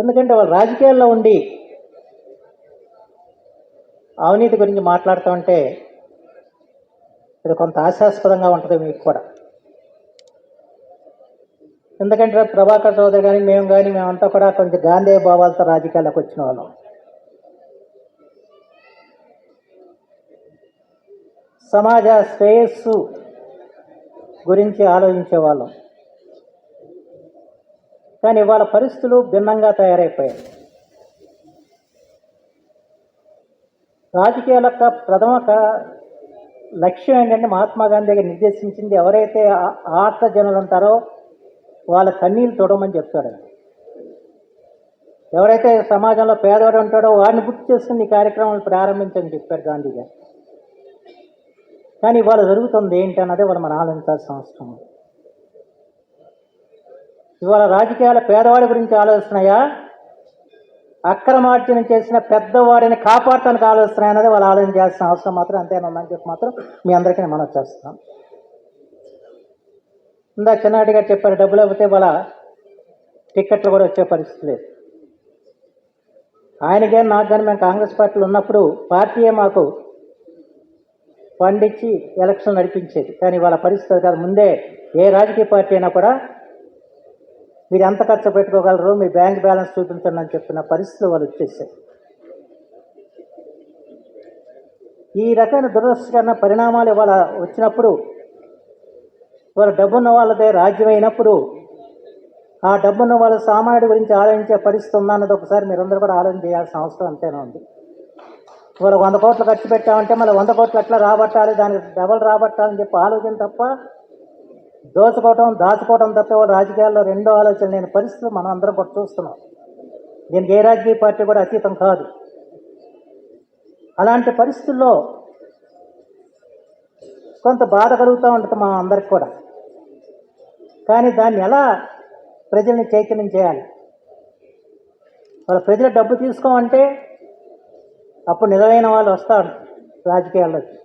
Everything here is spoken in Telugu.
ఎందుకంటే వాళ్ళు రాజకీయాల్లో ఉండి అవినీతి గురించి మాట్లాడుతూ ఉంటే ఇది కొంత ఆశాస్పదంగా ఉంటుంది మీకు కూడా. ఎందుకంటే ప్రభాకర్ చౌదరి కానీ మేము కానీ మేమంతా కూడా కొంచెం గాంధీ భావాలతో రాజకీయాల్లోకి వచ్చిన వాళ్ళం. సమాజ శ్రేయస్సు గురించి ఆలోచించే వాళ్ళం. కానీ వాళ్ళ పరిస్థితులు భిన్నంగా తయారైపోయాయి. రాజకీయాల యొక్క ప్రథమ లక్ష్యం ఏంటంటే మహాత్మా గాంధీ గారు నిర్దేశించింది ఎవరైతే ఆర్త జనులు ఉంటారో వాళ్ళ కన్నీళ్ళు తొడమని చెప్తాడు ఎవరైతే సమాజంలో పేదవాడు ఉంటాడో వారిని గుర్తు చేసుకుని ఈ కార్యక్రమాలు ప్రారంభించని చెప్పారు గాంధీ గారు. కానీ ఇవాళ జరుగుతుంది ఏంటి అన్నది వాళ్ళు మనం ఆలోచించాల్సిన అవసరం ఉంది. ఇవాళ రాజకీయాల పేదవాడి గురించి ఆలోచిస్తున్నాయా అక్రమార్జన చేసిన పెద్దవాడిని కాపాడటానికి ఆలోచిస్తున్నాయి అనేది వాళ్ళు ఆలోచన చేయాల్సిన అవసరం మాత్రం అంతేనా చెప్పి మాత్రం మీ అందరికీ నేను మనం చేస్తున్నాం ఇందా చిన్నాటి గారు చెప్పారు డబ్బులు అయిపోతే వాళ్ళ టిక్కెట్లు కూడా వచ్చే పరిస్థితి లేదు. ఆయనకే నాకు కానీ మేము కాంగ్రెస్ పార్టీలో ఉన్నప్పుడు పార్టీయే మాకు ఫండ్ ఇచ్చి ఎలక్షన్ నడిపించేది. కానీ వాళ్ళ పరిస్థితి కాదు. ముందే ఏ రాజకీయ పార్టీ అయినా కూడా మీరు ఎంత ఖర్చు పెట్టుకోగలరు మీ బ్యాంక్ బ్యాలెన్స్ చూపించండి అని చెప్పిన పరిస్థితులు వాళ్ళు వచ్చేసాయి. ఈ రకమైన దురదృష్టకరమైన పరిణామాలు ఇవాళ వచ్చినప్పుడు ఇవాళ డబ్బున్న వాళ్ళదే రాజ్యం అయినప్పుడు ఆ డబ్బున్న వాళ్ళ సామాన్యుడి గురించి ఆలోచించే పరిస్థితి ఉందన్నది ఒకసారి మీరందరూ కూడా ఆలోచన చేయాల్సిన అవసరం అంతేనా ఉంది. ఇవాళ వంద కోట్లు ఖర్చు పెట్టామంటే మళ్ళీ వంద కోట్లు ఎట్లా రాబట్టాలి దానికి డబల్ రాబట్టాలని చెప్పి ఆలోచన తప్ప దోచుకోవటం దాచుకోవటం తప్ప రాజకీయాల్లో రెండో ఆలోచన లేని పరిస్థితులు మనం అందరం కూడా చూస్తున్నాం. దీనికి ఏ రాజకీయ పార్టీ కూడా అతీతం కాదు. అలాంటి పరిస్థితుల్లో కొంత బాధ కలుగుతూ ఉంటుంది మా అందరికి కూడా. కానీ దాన్ని ఎలా ప్రజల్ని చైతన్యం చేయాలి? వాళ్ళ ప్రజల డబ్బు తీసుకోమంటే అప్పుడు నిజమైన వాళ్ళు వస్తారు రాజకీయాల్లోకి.